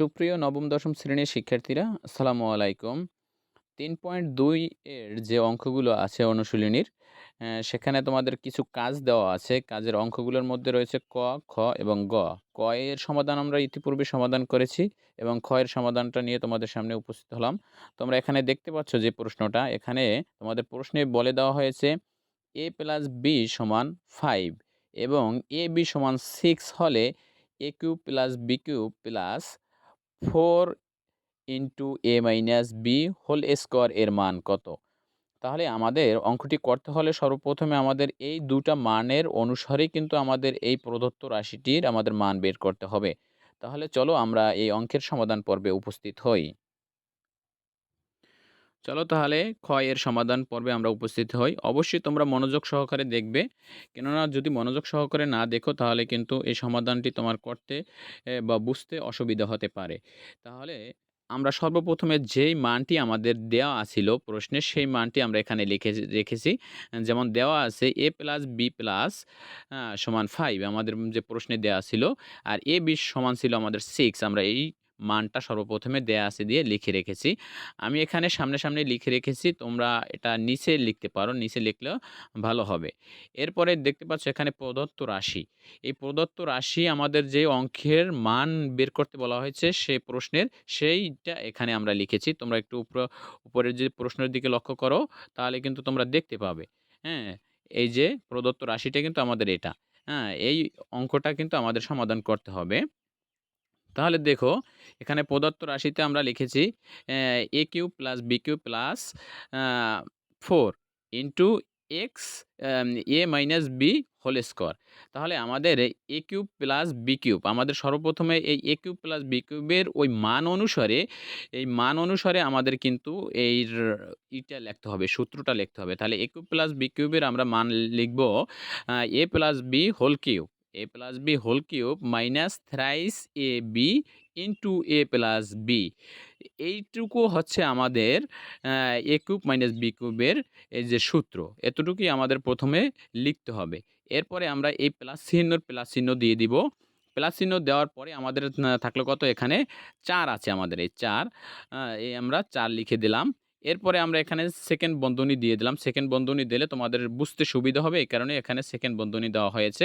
সুপ্রিয় নবম, দশম শ্রেণির শিক্ষার্থীরা, আসসালামু আলাইকুম। তিন পয়েন্ট দুই এর যে অঙ্কগুলো আছে অনুশীলনীর সেখানে তোমাদের কিছু কাজ দেওয়া আছে। কাজের অঙ্কগুলোর মধ্যে রয়েছে ক, খ এবং গ। ক এর সমাধান আমরা ইতিপূর্বে সমাধান করেছি এবং খ এর সমাধানটা নিয়ে তোমাদের সামনে উপস্থিত হলাম। তোমরা এখানে দেখতে পাচ্ছ যে প্রশ্নটা, এখানে তোমাদের প্রশ্নে বলে দেওয়া হয়েছে, এ প্লাস বি সমান ফাইভ এবং এ বি সমান সিক্স হলে A cube plus B cube plus four into A minus B whole square এর মান কত? তাহলে আমাদের অঙ্কটি করতে হলে সর্বপ্রথমে আমাদের এই দুটা মানের অনুসারে কিন্তু আমাদের এই প্রদত্ত রাশিটির আমাদের মান বের করতে হবে। তাহলে চলো আমরা এই অঙ্কের সমাধান পর্বে উপস্থিত হই। চলো তাহলে খ এর সমাধান পর্বে আমরা উপস্থিত হই। অবশ্যই তোমরা মনোযোগ সহকারে দেখবে। কেননা যদি মনোযোগ সহকারে না দেখো, তাহলে কিন্তু এই সমাধানটি তোমার করতে বা বুঝতে অসুবিধা হতে পারে। তাহলে আমরা সর্বপ্রথমে যেই মানটি আমাদের দেওয়া আছিল প্রশ্নে সেই মানটি আমরা এখানে লিখে, রেখেছি। যেমন দেওয়া আছে এ প্লাস বি প্লাস সমান ফাইভ আমাদের যে প্রশ্নে দেওয়া ছিল, আর এ বি সমান ছিল আমাদের সিক্স আমরা এই মানটা সর্বপ্রথমে দেয়া আছে দিয়ে লিখে রেখেছি। আমি এখানে সামনে সামনে লিখে রেখেছি, তোমরা এটা নিচে লিখতে পারো, নিচে লিখলেও ভালো হবে। এরপরে দেখতে পাচ্ছ এখানে প্রদত্ত রাশি। এই প্রদত্ত রাশি আমাদের যে অঙ্কের মান বের করতে বলা হয়েছে সেই প্রশ্নের, সেইটা এখানে আমরা লিখেছি। তোমরা একটু উপর উপরের যে প্রশ্নের দিকে লক্ষ্য করো, তাহলে কিন্তু তোমরা দেখতে পাবে। হ্যাঁ এই যে প্রদত্ত রাশিটা কিন্তু আমাদের এটা। হ্যাঁ এই অঙ্কটা কিন্তু আমাদের সমাধান করতে হবে। তাহলে দেখো, এখানে প্রদত্ত রাশিতে আমরা লিখেছি, A cube plus B cube plus four into X A minus B whole square তাহলে আমাদের A cube plus B cube, আমাদের সর্বপ্রথমে এই এ কিউব প্লাস বি কিউবের ওই মান অনুসারে, এই মান অনুসারে আমাদের কিন্তু এই ইটা লিখতে হবে, সূত্রটা লিখতে হবে। তাহলে এ কিউব প্লাস বি কিউবের আমরা মান লিখব A plus B whole cube. A plus B whole cube minus thrice A B into A plus B এইটুকু হচ্ছে আমাদের এ কিউব মাইনাস বি কিউবের যে সূত্র। এতটুকুই আমাদের প্রথমে লিখতে হবে। এরপরে আমরা এই প্লাস চিহ্নর প্লাস চিহ্ন দিয়ে দিব। প্লাস চিহ্ন দেওয়ার পরে আমাদের থাকল কত এখানে? চার আছে আমাদের এই চার। এই আমরা চার লিখে দিলাম। এরপরে আমরা এখানে সেকেন্ড বন্ধনী দিয়ে দিলাম। সেকেন্ড বন্ধনী দিলে তোমাদের বুঝতে সুবিধা হবে। এই কারণে এখানে সেকেন্ড বন্ধনী দেওয়া হয়েছে।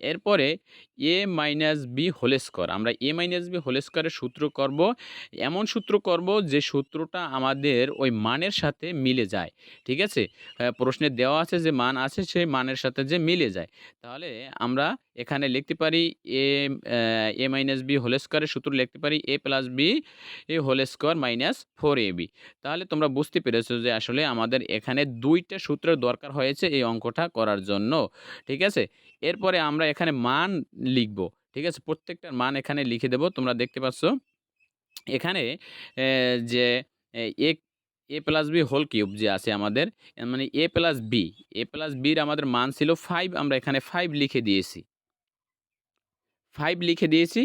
এরপরে A minus B whole square. আমরা এ মাইনাস বি হোল স্কোয়ারের সূত্র করব। এমন সূত্র করব যে সূত্রটা আমাদের ওই মানের সাথে মিলে যায়। ঠিক আছে? আহ, প্রশ্নে দেওয়া আছে যে মান আছে সেই মানের সাথে যে মিলে যায়। তাহলে আমরা এখানে লিখতে পারি A A minus B whole স্কোয়ারের সূত্র লিখতে পারি A plus B A whole square minus four A B. তাহলে তোমরা বুঝতে পেরেছ যে আসলে আমাদের এখানে দুইটা সূত্রের দরকার হয়েছে এই অঙ্কটা করার জন্য। ঠিক আছে? এরপরে আমরা এখানে মান লিখব, ঠিক আছে? প্রত্যেকটার মান এখানে লিখে দেব। তোমরা দেখতে পাচ্ছ, এখানে যে, A A plus B whole cube যে আছে আমাদের মানে A plus B, A plus বির আমাদের মান ছিল ফাইভ, আমরা এখানে ফাইভ লিখে দিয়েছি। ফাইভ লিখে দিয়েছি,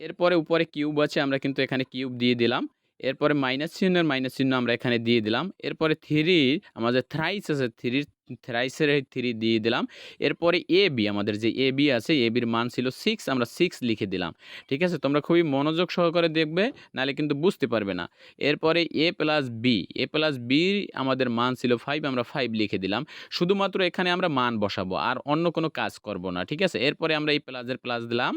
এরপরে উপরে কিউব আছে, আমরা কিন্তু এখানে কিউব দিয়ে দিলাম। এরপরে মাইনাস চিহ্নের মাইনাস চিহ্ন আমরা এখানে দিয়ে দিলাম। এরপরে থ্রি আমাদের থ্রাইস আছে থ্রির থ্রাইসের থ্রি দিয়ে দিলাম। এরপরে এ বি, আমাদের যে এ বি আছে, এ বির মান ছিল সিক্স আমরা সিক্স লিখে দিলাম। ঠিক আছে? তোমরা খুবই মনোযোগ সহকারে দেখবে, নাহলে কিন্তু বুঝতে পারবে না। এরপরে A plus B A plus B আমাদের মান ছিল ফাইভ আমরা ফাইভ লিখে দিলাম। শুধুমাত্র এখানে আমরা মান বসাবো, আর অন্য কোনো কাজ করব না, ঠিক আছে? এরপরে আমরা এই প্লাসের প্লাস দিলাম।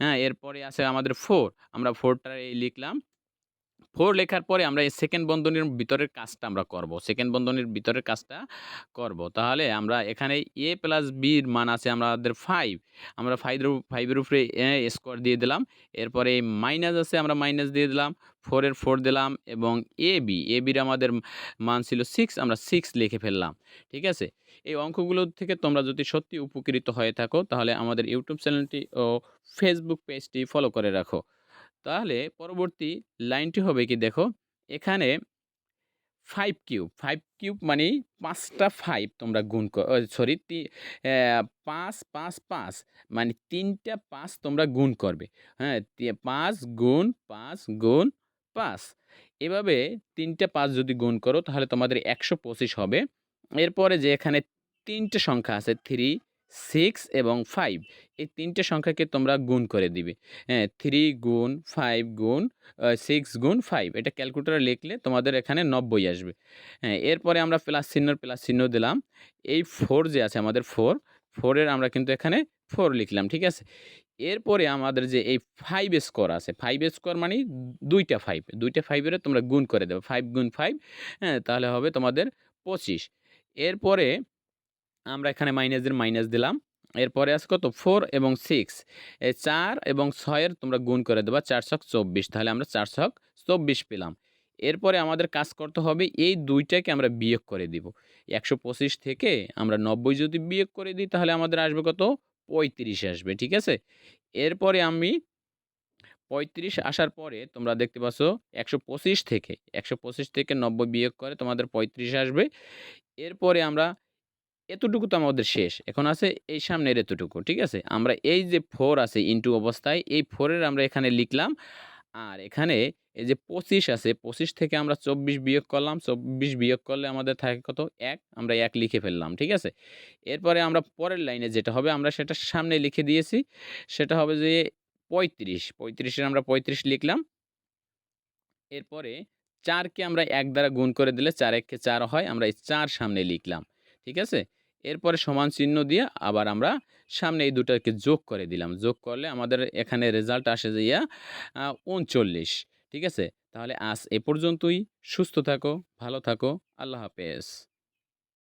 হ্যাঁ এরপরে আছে আমাদের ফোর আমরা ফোরটা এই লিখলাম। ফোর লেখার পরে আমরা এই সেকেন্ড বন্ধনীর ভিতরের কাজটা আমরা করব। সেকেন্ড বন্ধনীর ভিতরের কাজটা করব। তাহলে আমরা এখানে এ প্লাস বির মান আছে আমাদের ফাইভ আমরা ফাইভের ফাইভের উপরে স্কোয়ার দিয়ে দিলাম। এরপরে এই মাইনাস আছে আমরা মাইনাস দিয়ে দিলাম। ফোরের ফোর দিলাম এবং এ বি এ বির আমাদের মান ছিল সিক্স আমরা সিক্স লিখে ফেললাম। ঠিক আছে? এই অঙ্কগুলো থেকে তোমরা যদি সত্যি উপকৃত হয়ে থাকো, তাহলে আমাদের ইউটিউব চ্যানেলটি ও ফেসবুক পেজটি ফলো করে রাখো। তাহলে পরবর্তী লাইনটি হবে কি দেখো, এখানে ফাইভ কিউব ফাইভ কিউব মানে পাঁচটা ফাইভ তোমরা গুণ সরি পাঁচ পাঁচ পাঁচ মানে তিনটা পাঁচ তোমরা গুণ করবে। হ্যাঁ পাঁচ গুণ পাঁচ গুণ পাঁচ। এভাবে তিনটা পাঁচ যদি গুণ করো তাহলে তোমাদের একশো পঁচিশ হবে। এরপরে যে এখানে তিনটে সংখ্যা আছে থ্রি সিক্স এবং ফাইভ এই তিনটে সংখ্যাকে তোমরা গুণ করে দিবে। হ্যাঁ থ্রি গুণ ফাইভ গুণ সিক্স গুণ ফাইভ এটা ক্যালকুলেটারে লিখলে তোমাদের এখানে নব্বই আসবে। হ্যাঁ এরপরে আমরা প্লাস চিহ্নর প্লাস চিহ্ন দিলাম। এই ফোর যে আছে আমাদের ফোর ফোরের আমরা কিন্তু এখানে ফোর লিখলাম, ঠিক আছে? এরপরে আমাদের যে এই ফাইভ স্কোর আছে ফাইভ স্কোর মানে দুইটা ফাইভ দুইটা ফাইভের তোমরা গুণ করে দেবে ফাইভ গুণ ফাইভ হ্যাঁ তাহলে হবে তোমাদের পঁচিশ। এরপরে আমরা এখানে মাইনাসের মাইনাস দিলাম। এরপরে আছে কত? ফোর এবং সিক্স এই চার এবং ছয়ের তোমরা গুণ করে দেবা চার ছক চব্বিশ। তাহলে আমরা চার ছক চব্বিশ পেলাম। এরপরে আমাদের কাজ করতে হবে এই দুইটাকে আমরা বিয়োগ করে দিব। একশো পঁচিশ থেকে আমরা নব্বই যদি বিয়োগ করে দিই, তাহলে আমাদের আসবে কত? পঁয়ত্রিশ আসবে, ঠিক আছে? এরপরে আমি পঁয়ত্রিশ আসার পরে তোমরা দেখতে পাচ্ছ একশো পঁচিশ থেকে, একশো পঁচিশ থেকে নব্বই বিয়োগ করে তোমাদের পঁয়ত্রিশ আসবে। এরপরে আমরা এতটুকু তো আমাদের শেষ। এখন আছে এই সামনের এতটুকু, ঠিক আছে? আমরা এই যে ফোর আছে ইনটু অবস্থায়, এই ফোরের আমরা এখানে লিখলাম। আর এখানে এই যে পঁচিশ আছে, পঁচিশ থেকে আমরা চব্বিশ বিয়োগ করলাম, চব্বিশ বিয়োগ করলে আমাদের থাকে কত? এক, আমরা এক লিখে ফেললাম, ঠিক আছে? এরপরে আমরা পরের লাইনে যেটা হবে, আমরা সেটা সামনে লিখে দিয়েছি। সেটা হবে যে পঁয়ত্রিশ, পঁয়ত্রিশের আমরা পঁয়ত্রিশ লিখলাম। এরপরে চারকে আমরা এক দ্বারা গুণ করে দিলে চার এককে চার হয়, আমরা এই চার সামনে লিখলাম, ঠিক আছে? এরপরে সমান চিহ্ন দিয়ে আবার আমরা সামনে এই দুটাকে যোগ করে দিলাম। যোগ করলে আমাদের এখানে রেজাল্ট আসে যে ইয়া উনচল্লিশ। ঠিক আছে? তাহলে আজ এ পর্যন্তই। সুস্থ থাকো, ভালো থাকো। আল্লাহ হাফেজ।